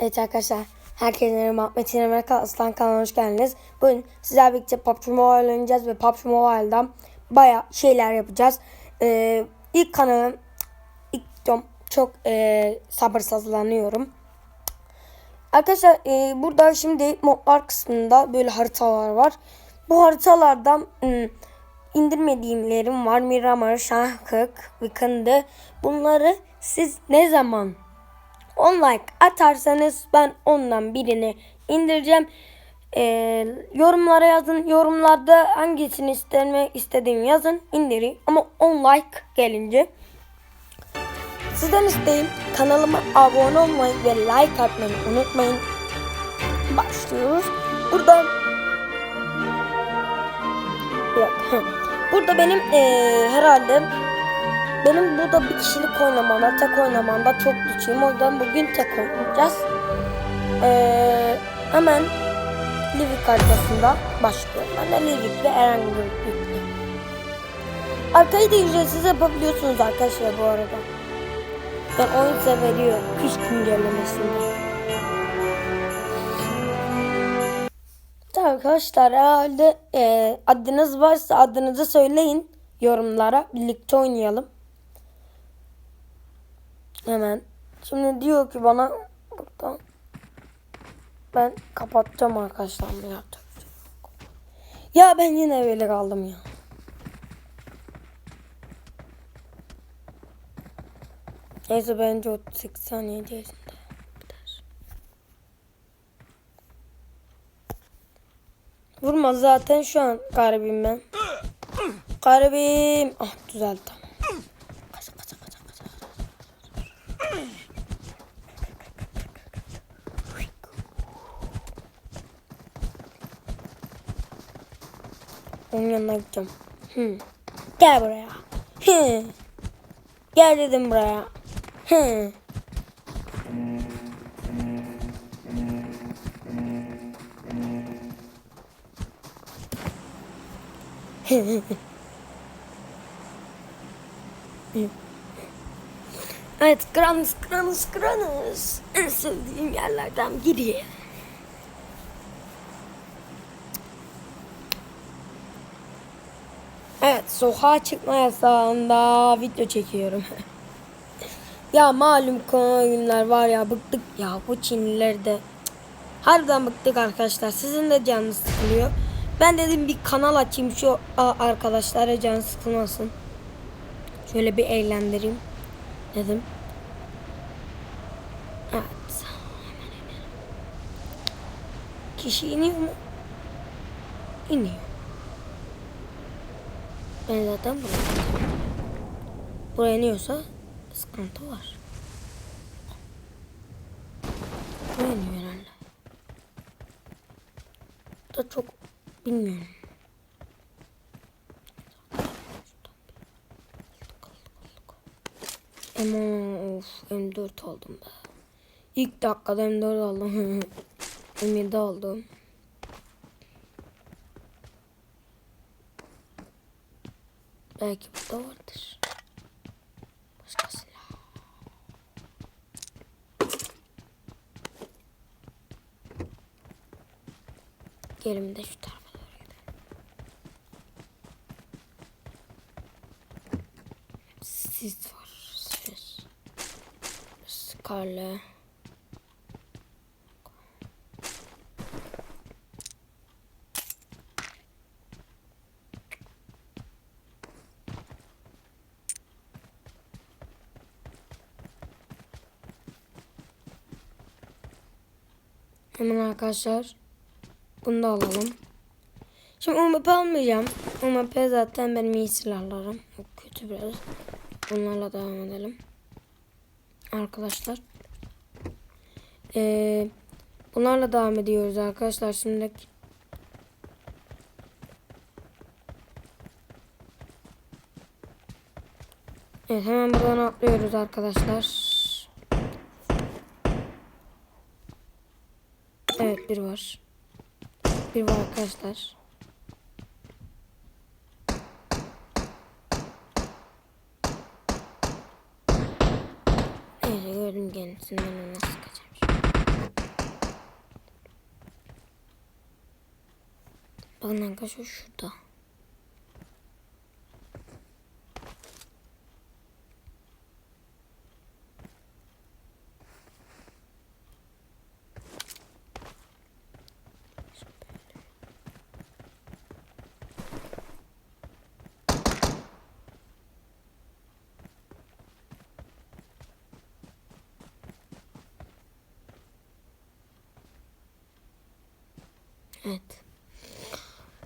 Evet arkadaşlar, herkese merhaba. Metin Emre Aslan kanalına hoş geldiniz. Bugün sizlerle birlikte PUBG Mobile oynayacağız ve PUBG Mobile'dan baya şeyler yapacağız. Ee, ilk kanalım, ilk videom çok e, sabırsızlanıyorum. Arkadaşlar e, burada şimdi modlar kısmında böyle haritalar var. Bu haritalardan ım, indirmediğimlerim var. Miramar, Şahkık, Vikindi. Bunları siz ne zaman 10 like atarsanız ben ondan birini indireceğim. Ee, yorumlara yazın. Yorumlarda hangisini istemek istediğimi yazın. indireyim. Ama 10 like gelince. Sizden isteğim kanalıma abone olmayı ve like atmayı unutmayın. Başlıyoruz. Burada dakika. Burada benim ee, herhalde benim burada bir kişilik oynamamda, tek oynamamda çok güçlüyüm. O yüzden bugün tek oynayacağız. Ee, hemen Livik haritasında başlıyorum. Ben de Livik ve Erangel yüklü. Arkayı da ücretsiz yapabiliyorsunuz arkadaşlar bu arada. Ben oyun size veriyor. Kış güncellemesinde. Arkadaşlar herhalde e, adınız varsa adınızı söyleyin yorumlara. Birlikte oynayalım. Hemen. Şimdi diyor ki bana burada ben kapatacağım arkadaşlar yapacak. Ya ben yine böyle kaldım ya. Neyse bence 38 saniye içerisinde biter. Vurma zaten şu an garibim ben. Garibim. Ah düzeldi Onun yanına gideceğim. Hı. Gel buraya. Hı. Gel dedim buraya. Hı. Evet, Granus, Granus, Granus. En sevdiğim yerlerden biri. Evet, sokağa çıkma yasağında video çekiyorum. ya malum konu günler var ya bıktık ya bu Çinliler de. Harbiden bıktık arkadaşlar. Sizin de canınız sıkılıyor. Ben dedim bir kanal açayım şu arkadaşlara can sıkılmasın. Şöyle bir eğlendireyim dedim. Evet. Kişi iniyor mu? İniyor. Ben zaten buraya Buraya iniyorsa sıkıntı var. Buraya iniyor herhalde. Da çok bilmiyorum. Ama of M4 aldım be. İlk dakikada M4 aldım. M7 aldım. Belki burada vardır. Başka silah. Gelin de şu tarafa doğru gidelim. Sis var. Sis. Scarlet. Hemen arkadaşlar bunu da alalım. Şimdi UMP almayacağım. UMP zaten benim iyi silahlarım. O kötü biraz. Bunlarla devam edelim. Arkadaşlar. Ee, bunlarla devam ediyoruz arkadaşlar. Şimdi Evet hemen buradan atlıyoruz arkadaşlar. Evet bir var. Bir var arkadaşlar. Neyse gördüm kendisinden onu sıkacağım. Bakın arkadaşlar şurada. Evet.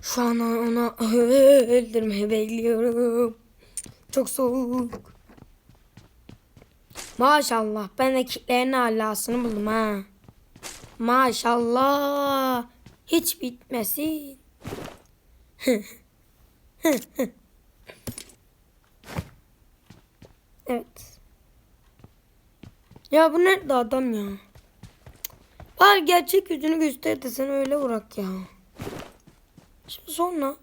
Şu an ona öldürmeyi bekliyorum. Çok soğuk. Maşallah ben de kitlerin alasını buldum ha. Maşallah. Hiç bitmesin. evet. Ya bu nerede adam ya? Var gerçek yüzünü göster de sen öyle bırak ya. Şimdi sonra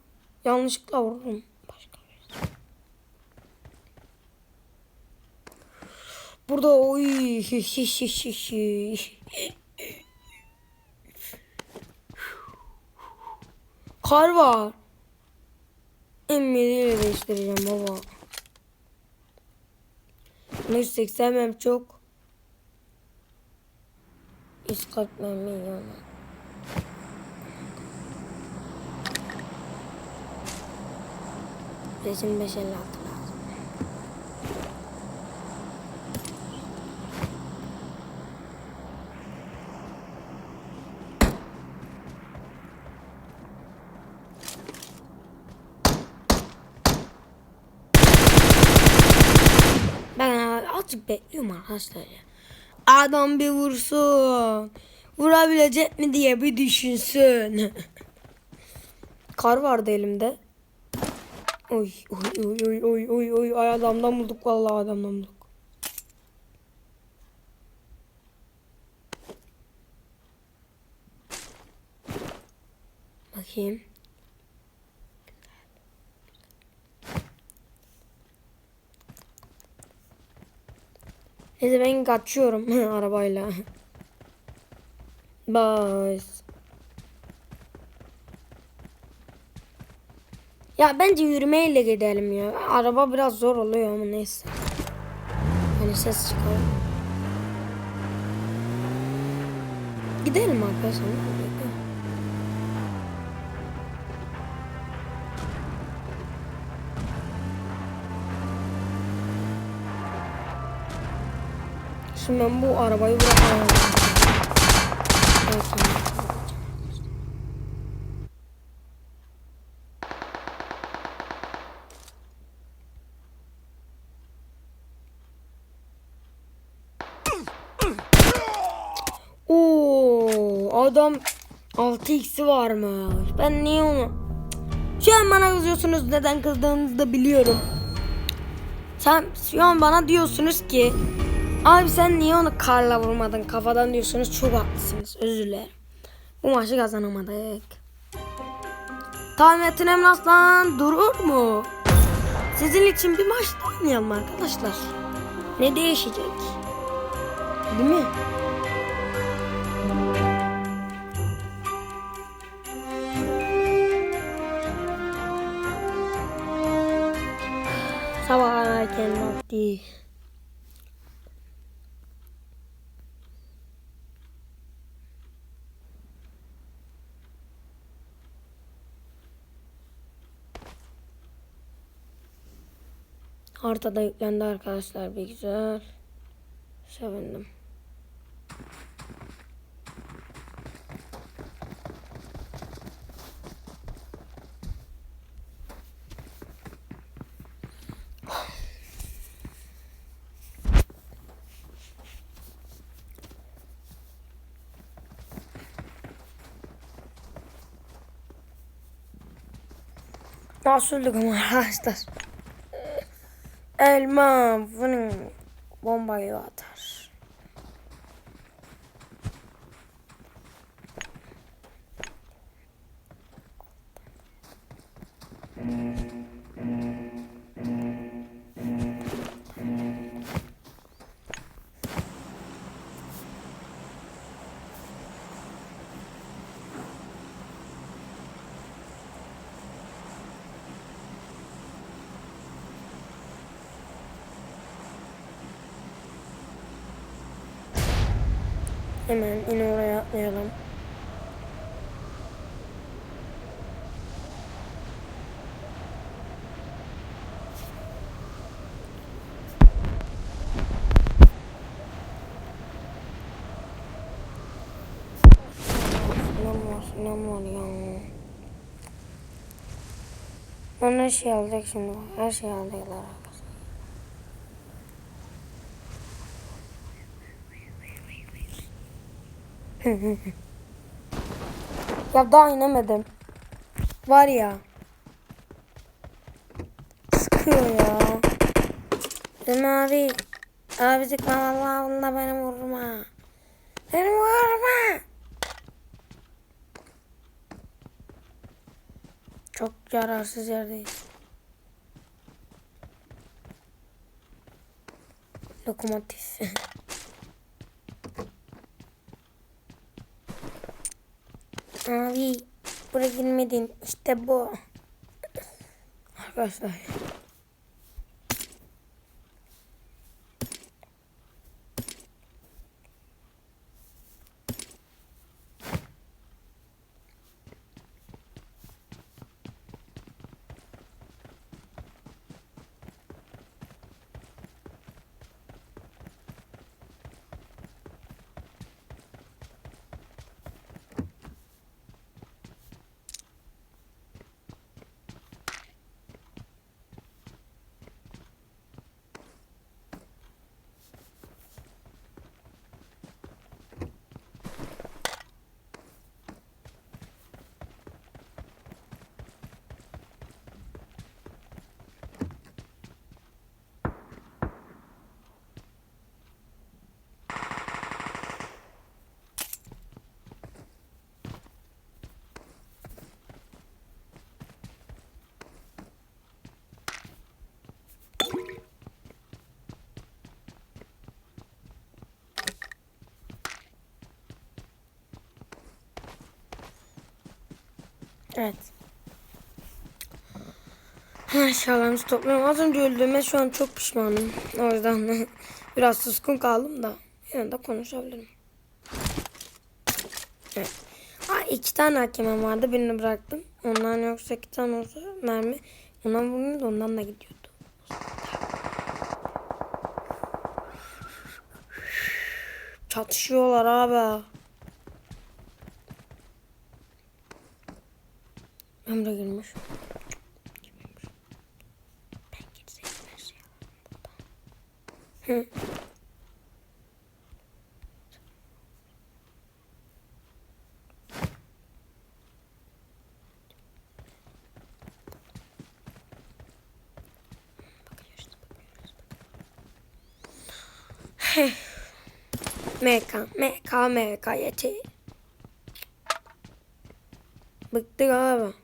yanlışlıkla vururum. Başka bir. Burada oy. Kar var. M7 değiştireceğim baba. 180 hem çok. 140 milyon. Resim 556 lazım. Ben azıcık bekliyorum arkadaşlar ya. Adam bir vursun. Vurabilecek mi diye bir düşünsün. Kar vardı elimde. Oy oy oy oy oy oy oy ay adamdan bulduk vallahi adamdan bulduk. Bakayım. Neyse ben kaçıyorum arabayla. Bye. Ya bence yürümeyle gidelim ya. Araba biraz zor oluyor ama neyse. Hani ses çıkar. Gidelim arkadaşlar. Şimdi ben bu arabayı bırakamam. Evet, Oo, adam 6x'i varmış. Ben niye onu... Şu an bana kızıyorsunuz. Neden kızdığınızı da biliyorum. Sen şu an bana diyorsunuz ki Abi sen niye onu karla vurmadın kafadan diyorsunuz. Çok haklısınız. Özür dilerim. Bu maçı kazanamadık. Tahmin ettin Emraslan durur mu? Sizin için bir maç oynayalım arkadaşlar. Ne değişecek? Değil mi? Sabah erken vakti. Harita da yüklendi arkadaşlar bir güzel. Sevindim. Nasıl öldük ama arkadaşlar. Elma bunun bombayı. Hemen yine oraya atlayalım. Ne var, ya? Onlar şey alacak şimdi. Her şeyi alıyorlar arkadaşlar. Ya daha inemedim. Var ya. Sıkıyor ya. Değil abi? Abicik vallahi bunda beni vurma. Beni vurma. Çok yararsız yerdeyiz. Lokomotif. Abi buraya girmedin. İşte bu. Arkadaşlar. Evet. Eşyalarımızı topluyorum. Az önce öldüğüme şu an çok pişmanım. O yüzden biraz suskun kaldım da yine de konuşabilirim. Evet. Aa, iki tane hakemem vardı. Birini bıraktım. Ondan yoksa iki tane olsa mermi ondan vurmuyordu. Ondan da gidiyordu. Çatışıyorlar abi. Emre girmiş. Ben girseydim her şey Hı. MK, MK, MK yeter. Bıktık abi.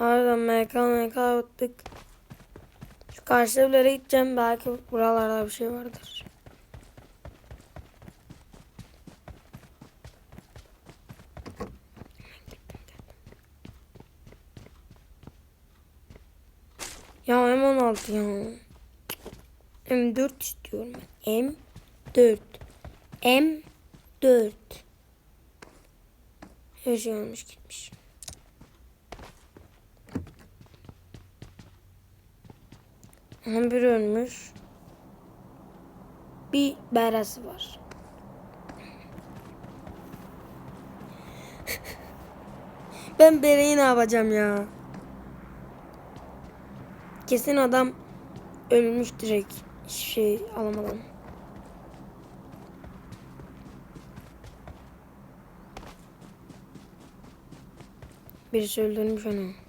Harbiden MK MK bıktık. Şu karşı evlere gideceğim. Belki buralarda bir şey vardır. Ya M16 ya. M4 istiyorum ben. M4. M4. Her şey olmuş gitmiş. Onun ölmüş. Bir berası var. ben bereyi ne yapacağım ya? Kesin adam ölmüş direkt. Şey alamadan. Birisi öldürmüş onu.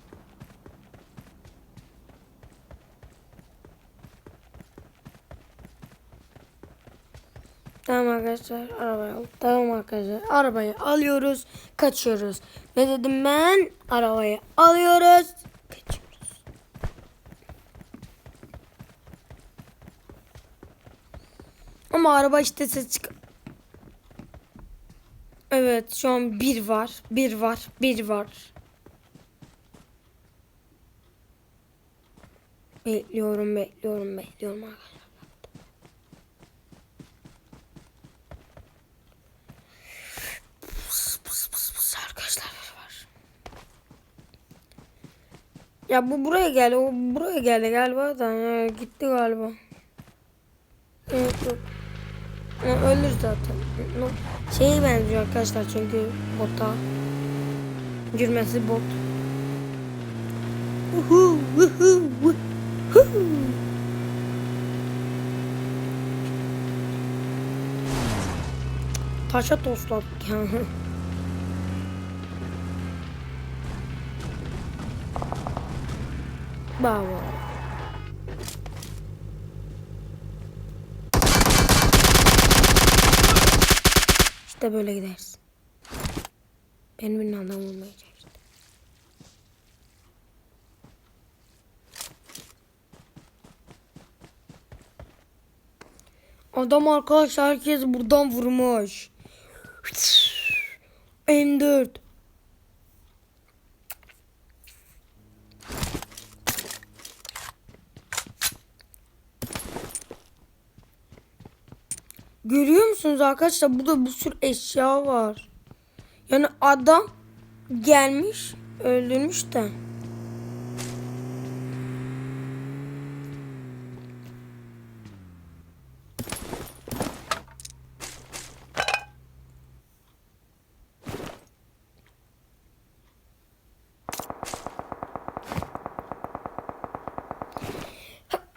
Tamam arkadaşlar arabaya al. Tamam arkadaşlar arabayı alıyoruz kaçıyoruz. Ne dedim ben? Arabayı alıyoruz kaçıyoruz. Ama araba işte ses çık. Evet şu an bir var. Bir var. Bir var. Bekliyorum bekliyorum bekliyorum arkadaşlar. Ya bu buraya geldi. O buraya geldi galiba da ya, gitti galiba. Evet yok. Ya, ölür zaten. No. Şeye benziyor arkadaşlar çünkü bota. Gürmesi bot. Uhu, uhu, uhu. Taşa tosladık ya. Bravo. İşte böyle gideriz. Benim bir adam olmayacak. Adam arkadaşlar herkes buradan vurmuş. M4. Görüyor musunuz arkadaşlar? Burada bir sürü eşya var. Yani adam gelmiş öldürmüş de.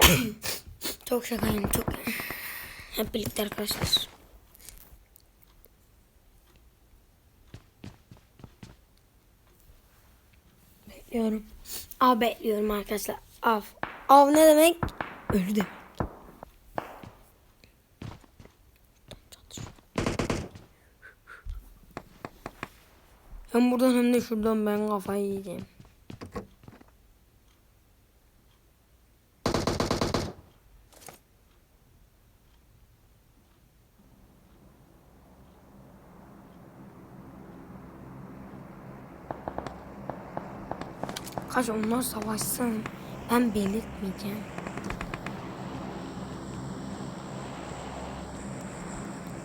çok şakayım çok. Hep birlikte arkadaşlar. Bekliyorum. Av bekliyorum arkadaşlar. Av. Av ne demek? Ölü demek. Hem buradan hem de şuradan ben kafayı yiyeceğim. Kaç onlar savaşsın. Ben belirtmeyeceğim.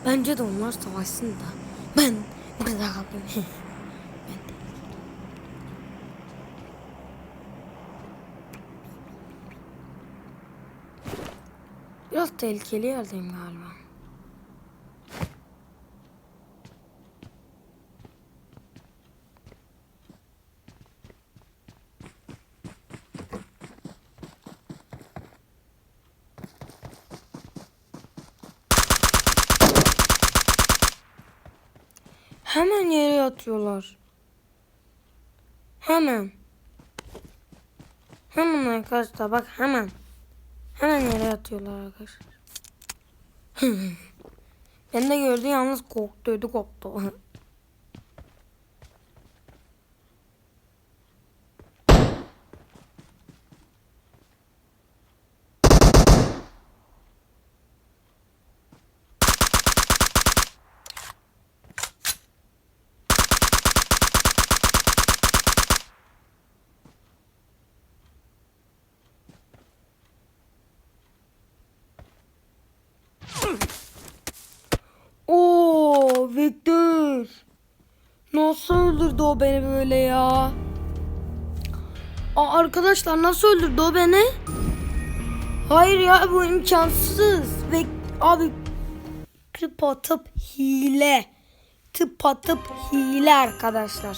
Bence de onlar savaşsın da. Ben burada kalayım. Biraz tehlikeli yerdeyim galiba. Hemen yere yatıyorlar. Hemen. Hemen arkadaşlar bak hemen. Hemen yere yatıyorlar arkadaşlar. ben de gördü yalnız korktu ödü koptu. Oo Victor. Nasıl öldürdü o beni böyle ya? Aa, arkadaşlar nasıl öldürdü o beni? Hayır ya bu imkansız. Ve abi tıp atıp hile. Tıp atıp hile arkadaşlar.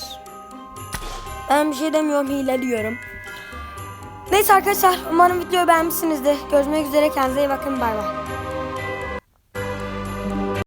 Ben bir şey demiyorum hile diyorum. Neyse arkadaşlar umarım videoyu beğenmişsinizdir. Görüşmek üzere kendinize iyi bakın bay bay.